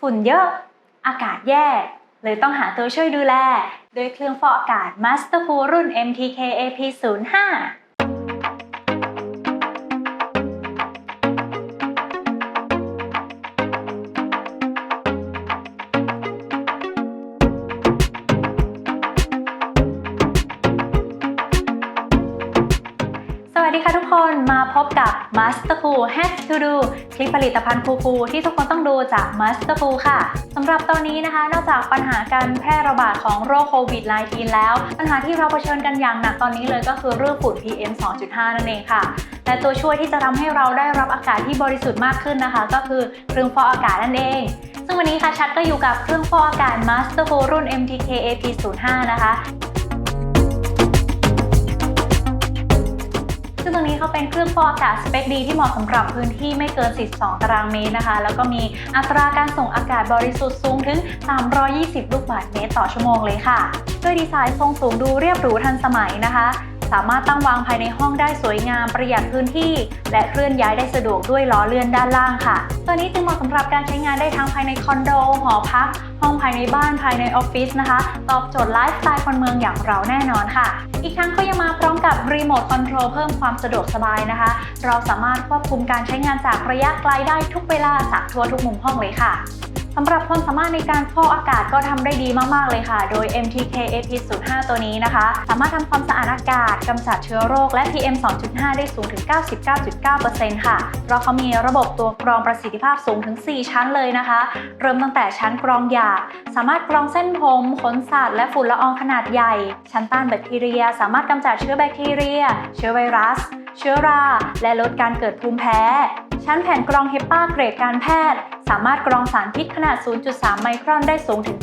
ฝุ่นเยอะ อากาศแย่ เลยต้องหาตัวช่วยดูแล โดยเครื่องฟอกอากาศ Mastercool รุ่น MTK AP05 วัสดีค่ะทุกคนมาพบกับ Master Cool Have to Do คลิปผลิตภัณฑ์คูลๆที่ทุกคนต้องดูจาก Master Cool ค่ะสำหรับตอนนี้นะคะ นอกจากปัญหาการแพร่ระบาดของโรคโควิด -19 แล้ว ปัญหาที่เราเผชิญกันอย่างหนักตอนนี้เลยก็คือเรื่องฝุ่น PM 2.5 นั่นเองค่ะและตัวช่วยที่จะทำให้เราได้รับอากาศที่บริสุทธิ์มากขึ้นนะคะ ก็คือเครื่องฟอกอากาศนั่นเองซึ่งวันนี้ค่ะชัดก็อยู่กับเครื่องฟอกอากาศ Master Cool รุ่น MTK AP05 นะคะ ซึ่งตรงนี้เขาเป็นเครื่องฟอกอากาศสเปคดีที่เหมาะสำหรับพื้นที่ไม่เกิน 42 ตารางเมตรนะคะ แล้วก็มีอัตราการส่งอากาศบริสุทธิ์สูงถึง 320 ลูกบาศก์เมตรต่อชั่วโมงเลยค่ะ ด้วยดีไซน์ทรงสูงดูเรียบหรูทันสมัยนะคะ สามารถตั้งวางภายในห้องได้สวยงามประหยัดพื้นที่ และเคลื่อนย้ายได้สะดวกด้วยล้อเลื่อนด้านล่างค่ะ ตัวนี้จึงเหมาะสำหรับการใช้งานได้ทั้งภายในคอนโดหอพัก ห้องภายในบ้านภายในออฟฟิศนะคะ ตอบโจทย์ไลฟ์สไตล์คนเมืองอย่างเราแน่นอนค่ะ อีกทั้งก็ยังมาพร้อมกับรีโมทคอนโทรลเพิ่มความสะดวกสบายนะคะ เราสามารถควบคุมการใช้งานจากระยะไกลได้ทุกเวลาจากทั่วทุกมุมห้องเลยค่ะ สำหรับความสามารถในการฟอกอากาศก็ทำได้ดีมาก ๆ เลยค่ะ โดย MTK AP05 ตัวนี้นะคะ สามารถทำความสะอาดอากาศกำจัดเชื้อโรคและ PM 2.5 ได้สูงถึง 99.9%ค่ะ เพราะเขามีระบบตัวกรองประสิทธิภาพสูงถึง 4 ชั้นเลยนะคะ เริ่มตั้งแต่ชั้นกรองหยาบสามารถกรองเส้นผมขนสัตว์และฝุ่นละอองขนาดใหญ่ ชั้นต้านแบคทีเรีย สามารถกำจัดเชื้อแบคทีเรีย เชื้อไวรัส เชื้อรา และลดการเกิดภูมิแพ้ ชั้นแผ่นกรองเฮปาเกรดการแพทย์ สามารถกรองสารพิษขนาด 0.3 ไมครอนได้สูงถึง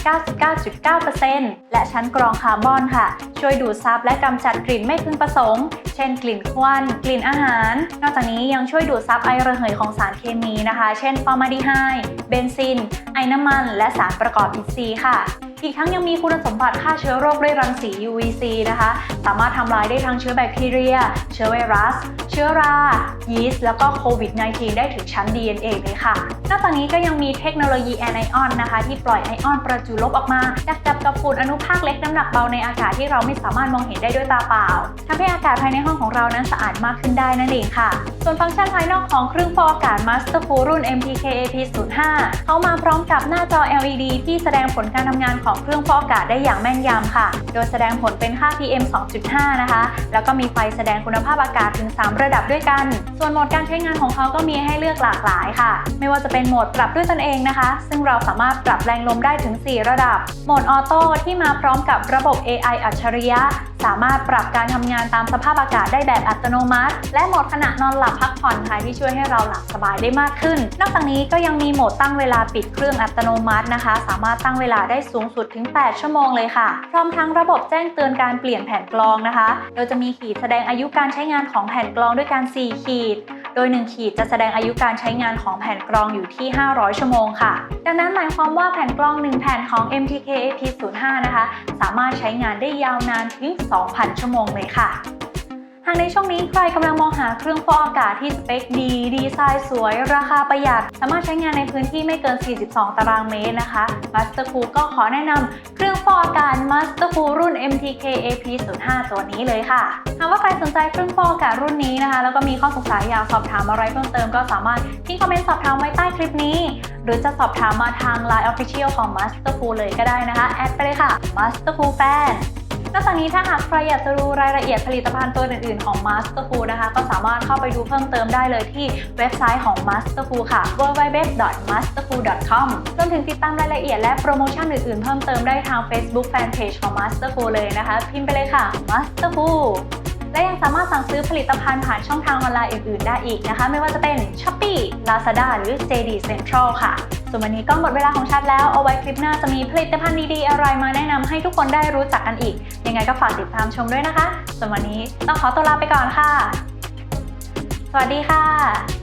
99.9%และชั้นกรองคาร์บอนค่ะ ช่วยดูดซับและกำจัดกลิ่นไม่พึงประสงค์ เช่นกลิ่นควัน กลิ่นอาหาร นอกจากนี้ยังช่วยดูดซับไอระเหยของสารเคมีนะคะ เช่นฟอร์มาดีไฮด์เบนซิน ไอน้ำมัน และสารประกอบอินทรีย์ค่ะ อีกทั้งยังมีคุณสมบัติฆ่าเชื้อโรคด้วยรังสี UVC นะคะ สามารถทำลายได้ทั้งเชื้อแบคทีเรีย เชื้อไวรัส เชื้อรา ยีสต์ แล้วก็โควิด -19 ได้ถึงชั้น DNA เลยค่ะ นอกจากนี้ก็ยังมีเทคโนโลยีแอนไอออนนะคะ ที่ปล่อยไอออนประจุลบออกมาดักจับกับฝุ่นอนุภาคเล็กน้ำหนักเบาในอากาศที่เราไม่สามารถมองเห็นได้ด้วยตาเปล่าทำให้อากาศภายในห้องของเรานั้นสะอาดมากขึ้นได้นั่นเองค่ะ ส่วนฟังก์ชันภายนอกของเครื่องฟอกอากาศ Master Cool รุ่น MTK AP05 เขามาพร้อมกับหน้าจอ LED ที่แสดงผลการทำงานของเครื่องฟอกอากาศได้อย่างแม่นยำค่ะ โดยแสดงผลเป็นค่า PM 2.5 นะคะ แล้วก็มีไฟแสดงคุณภาพอากาศถึง 3 ระดับด้วยกัน ส่วนโหมดการใช้งานของเขาก็มีให้เลือกหลากหลายค่ะ ไม่ว่าจะเป็นโหมดปรับด้วยตนเองนะคะ ซึ่งเราสามารถปรับแรงลมได้ถึง 4 ระดับ โหมดออโต้ที่มาพร้อมกับระบบ AI อัจฉริยะ สามารถปรับการทำงานตามสภาพอากาศได้แบบอัตโนมัติ และโหมดขณะนอนหลับพักผ่อนค่ะที่ช่วยให้เราหลับสบายได้มากขึ้น นอกจากนี้ก็ยังมีโหมดตั้งเวลาปิดเครื่องอัตโนมัตินะคะ สามารถตั้งเวลาได้สูงสุดุดถึง 8 ชั่วโมงเลยค่ะ พร้อมทั้งระบบแจ้งเตือนการเปลี่ยนแผ่นกรองนะคะ โดยจะมีขีดแสดงอายุการใช้งานของแผ่นกรองด้วยการ 4 ขีด โดย 1 ขีดจะแสดงอายุการใช้งานของแผ่นกรองอยู่ที่ 500 ชั่วโมงค่ะ ดังนั้นหมายความว่าแผ่นกรอง 1 แผ่นของ MTK AP05 นะคะ สามารถใช้งานได้ยาวนานถึง 2,000 ชั่วโมงเลยค่ะ หากในช่วงนี้ใครกำลังมองหาเครื่องฟอกอากาศที่สเปคดี ดีไซน์สวย ราคาประหยัด สามารถใช้งานในพื้นที่ไม่เกิน 42 ตารางเมตรนะคะ Master Cool ก็ขอแนะนำเครื่องฟอกอากาศ Master Cool รุ่น MTK AP05 ตัวนี้เลยค่ะ หากว่าใครสนใจเครื่องฟอกอากาศรุ่นนี้นะคะ แล้วก็มีข้อสงสัยอยากสอบถามอะไรเพิ่มเติมก็สามารถทิ้งคอมเมนต์สอบถามไว้ใต้คลิปนี้ หรือจะสอบถามมาทาง Line Official ของ Master Cool เลยก็ได้นะคะ แอดไปเลยค่ะ Master Cool Fan นอกจากนี้ถ้าหากใครอยากจะรู้รายละเอียดผลิตภัณฑ์ตัวอื่นๆ ของ Mastercool นะคะ ก็สามารถเข้าไปดูเพิ่มเติมได้เลยที่เว็บไซต์ของ Mastercool ค่ะ www.mastercool.com รวมถึงติดตามรายละเอียดและโปรโมชั่นอื่นๆ เพิ่มเติมได้ทาง Facebook Fanpage ของ Mastercool เลยนะคะ พิมพ์ไปเลยค่ะ Mastercool และยังสามารถสั่งซื้อผลิตภัณฑ์ผ่านช่องทางออนไลน์อื่นๆ ได้อีกนะคะ ไม่ว่าจะเป็น Shopee Lazada หรือ JD Central ค่ะ ส่วนวันนี้ก็หมดเวลาของชัดแล้ว เอาไว้คลิปหน้าจะมีผลิตภัณฑ์ดีๆอะไรมาแนะนำให้ทุกคนได้รู้จักกันอีก ยังไงก็ฝากติดตามชมด้วยนะคะ ส่วนวันนี้ต้องขอตัวลาไปก่อนค่ะ สวัสดีค่ะ